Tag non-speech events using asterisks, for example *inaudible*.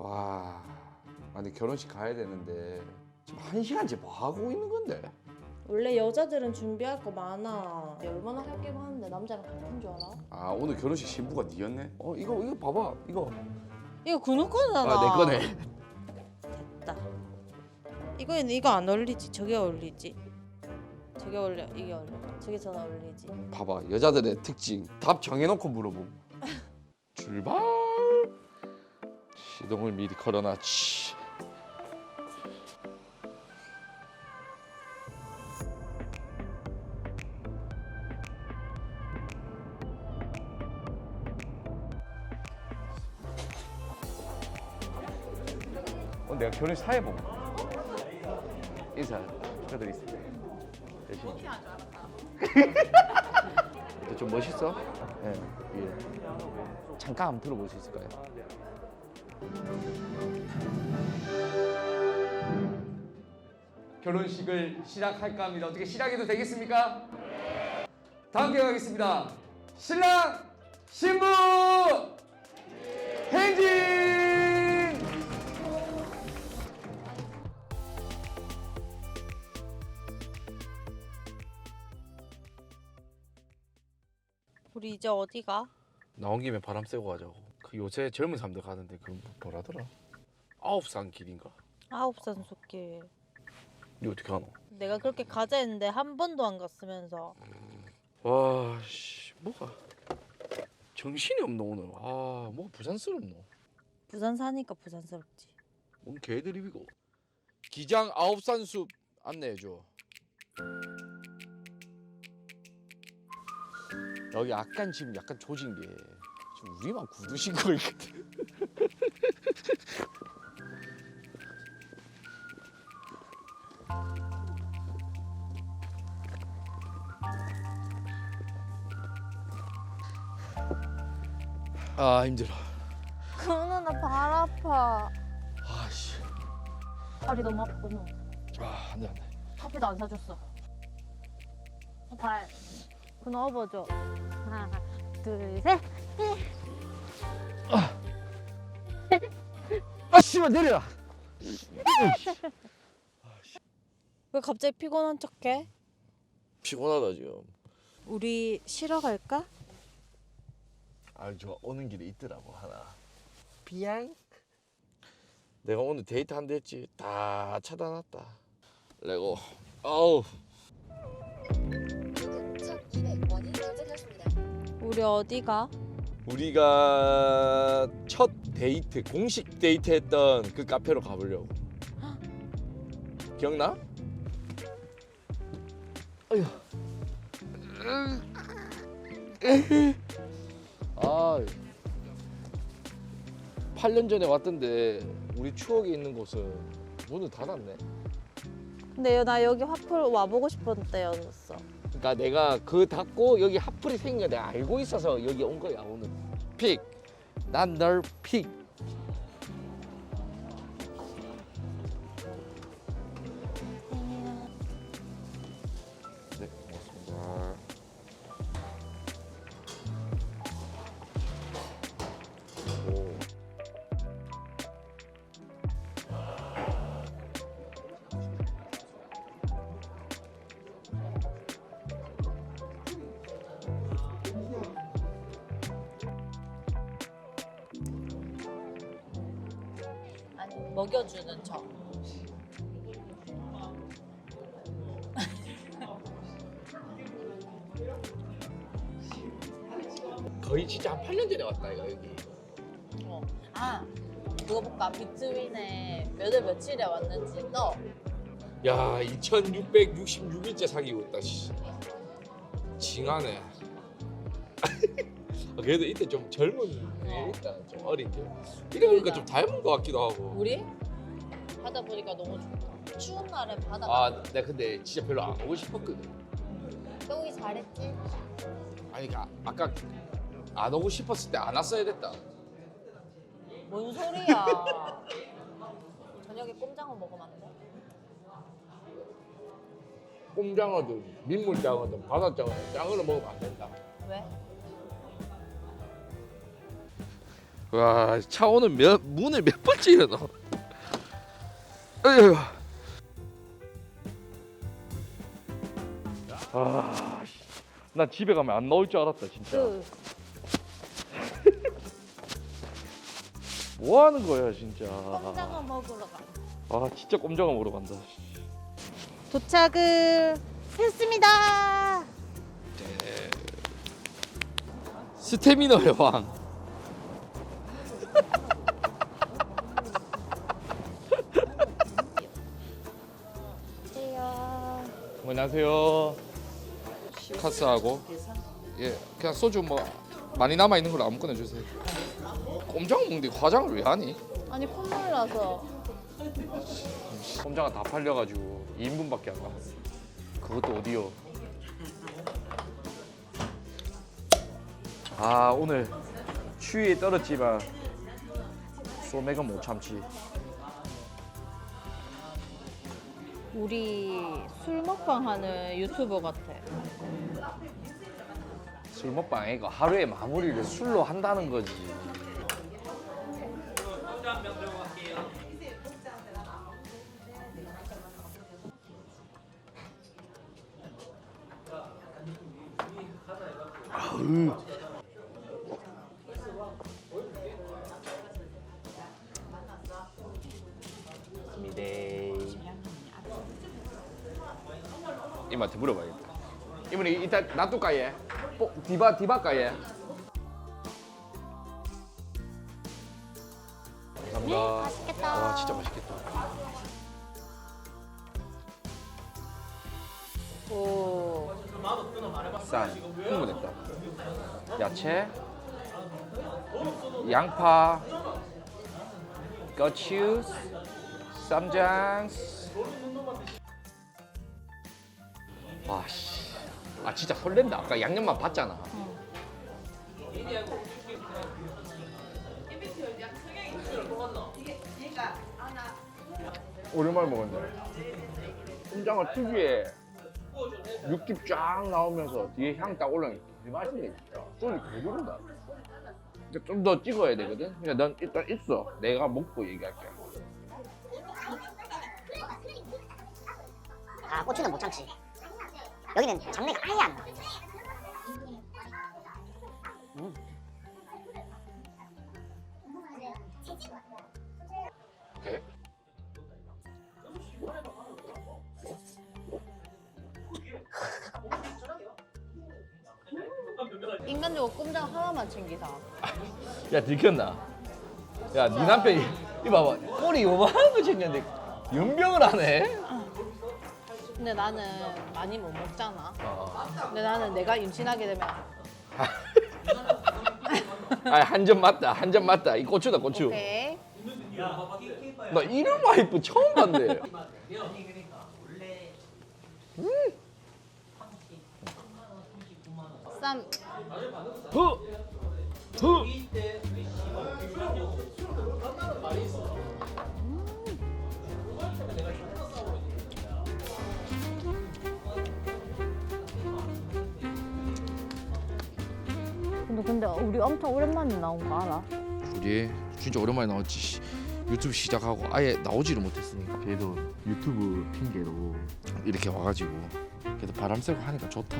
와, 아니 결혼식 가야 되는데 지금 한 시간째 뭐 하고 있는 건데? 원래 여자들은 준비할 거 많아. 얼마나 할 게 많은데 남자랑 같은 줄 알아? 아 오늘 결혼식 신부가 니였네? 어 이거 이거 봐봐 이거. 이거 근우 거잖아. 아내 거네. 됐다. 이거는 이거 안 어울리지. 저게 어울리지. 저게 어울려. 이게 어울려. 저게 전 어울리지. 봐봐 여자들의 특징 답 정해놓고 물어봄. *laughs* 출발. 시동을 미리 걸어놨지. 어, 내가 결혼식 사회 보고 인사 축하드리겠습니다. 열심히. *laughs* 좀 멋있어? 예. 예. 잠깐 한번 들어볼 수 있을까요? 결혼식을 시작할까 합니다. 어떻게 시작해도 되겠습니까? 다음 게 가겠습니다. 신랑 신부 행진! 우리 이제 어디 가? 나온 김에 바람 쐬고 가자고. 그 요새 젊은 사람들 가는데 그 뭐라더라? 아홉 산 길인가? 아홉 산 숲길. 이 어떻게 하노? 내가 그렇게 가자 했는데 한 번도 안 갔으면서. 와, 씨, 뭐가 정신이 없노 오늘. 아, 뭐가 부산스럽노? 부산 사니까 부산스럽지. 뭔 개드립이고. 기장 아홉산 숲 안내해줘. 여기 약간 지금 약간 조진 게 우리만 신고 있거든. 아 힘들어. 근우 나발 아파. 아씨. 발이 너무 아파 근우. 아 안돼 안돼. 커피도 안 사줬어. 발. 근우 업어줘. 하나, 둘, 셋. 아 씨발 내려라. 왜 갑자기 피곤한 척해? 피곤하다 지금. 우리 쉬러 갈까? 아저 오는 길에 있더라고 하나. 비양. 내가 오늘 데이트 한대 했지. 다 차단했다. 레고. 아우. 9,200원이 결제되었습니다. 우리 어디 가? 우리가 첫 데이트 공식 데이트 했던 그 카페로 가보려고. 기억나? 아휴. 아. 8년 전에 왔던데 우리 추억이 있는 곳은 문을 닫았네. 근데 나 여기 화풀 와보고 싶었던 때였어. 그러니까 내가 그 닫고 여기 핫플이 생긴 거 내가 알고 있어서 여기 온 거야 오늘. 픽. 난 널 픽. 먹여주는 척. 거의 진짜 한 8년 전에 왔다 이거 여기. 어. 아 그거 볼까? 비트윈에 몇월 며칠에 왔는지 너. 야 2666일째 사귀고 있다 씨. 징하네 아, *laughs* 그래도 이때 좀 젊은 애 있다 좀 어린 게 이러니까 좀 닮은 것 같기도 하고 우리 바다 보니까 너무 좋다. 추운 날에 바다. 아 내가 근데 진짜 별로 안 오고 싶었거든 똥이 잘했지. 아니 그 아- 아까 안 오고 싶었을 때 안 왔어야 됐다 뭔 소리야? 저녁에 꼼장어 먹으면 안 돼? 꼼장어든 민물장어든 바다장어든 장어를 먹으면 안 된다 왜? 와, 차 오늘 몇 문을 몇 번째 열어? 에휴. 아, 씨. 나 집에 가면 안 나올 줄 알았다 진짜. 그 *laughs* 뭐 하는 거야 진짜. 꼼장어 먹으러 가. 아, 진짜 꼼장어 먹으러 간다. 도착을 했습니다. 스태미너의 왕. 안녕하세요. 카스하고 예 그냥 소주 뭐 많이 남아 있는 걸로 아무거나 주세요. 꼼장어 먹는데 화장을 왜 하니? 아니 콧물 나서 꼼장어 다 팔려가지고 2인분밖에 안 남았어. 그것도 어디요? 아 오늘 추위에 떨었지만 소맥은 못 참지. 우리 술 먹방 하는 유튜버 같아. 술 먹방 이거 하루에 마무리를 술로 한다는 거지. 이마한테 물어봐야겠다. 이분이 이따 놔둘까 얘? 뽀, 디바 디바까 얘? 감사합니다. 맛있겠다. 와 진짜 맛있겠다. 오. 쌀 흥분했다. 야채, 양파, 고추, 쌈장. 와 씨. 아 진짜 설렌다. 아까 양념만 봤잖아. 오랜만에 먹었네. 꼼장어 특유의 육즙 쫙 나오면서 뒤에 향 딱 올라오니까 되게 맛있네 진짜. 소리 개부른다. 좀 더 찍어야 되거든. 그러니까 넌 일단 있어. 내가 먹고 얘기할게. 아 고추는 못 참지 여기는 잡내가 아예 안 나. 오케이. 인간적으로 꼼장 하나만 챙기사. 야 들켰나? 야네 남편 이 이거 봐봐 꼬리 요만한 거 챙겼는데 연병을 하네. 근데 나는 많이 못 먹잖아. 어. 근데 나는 내가 임신하게 되면 *laughs* 아 한 점 맞다 한 점 맞다 이 고추다 고추. 오케이. 나 이런 와이프 처음 봤네. 쌈 흐! 흐! 근데 우리 엄청 오랜만에 나온 거 알아? 우리 진짜 오랜만에 나왔지. 씨. 유튜브 시작하고 아예 나오지를 못했으니까. 그래도 유튜브 핑계로 이렇게 와가지고 그래도 바람 쐬고 하니까 좋다.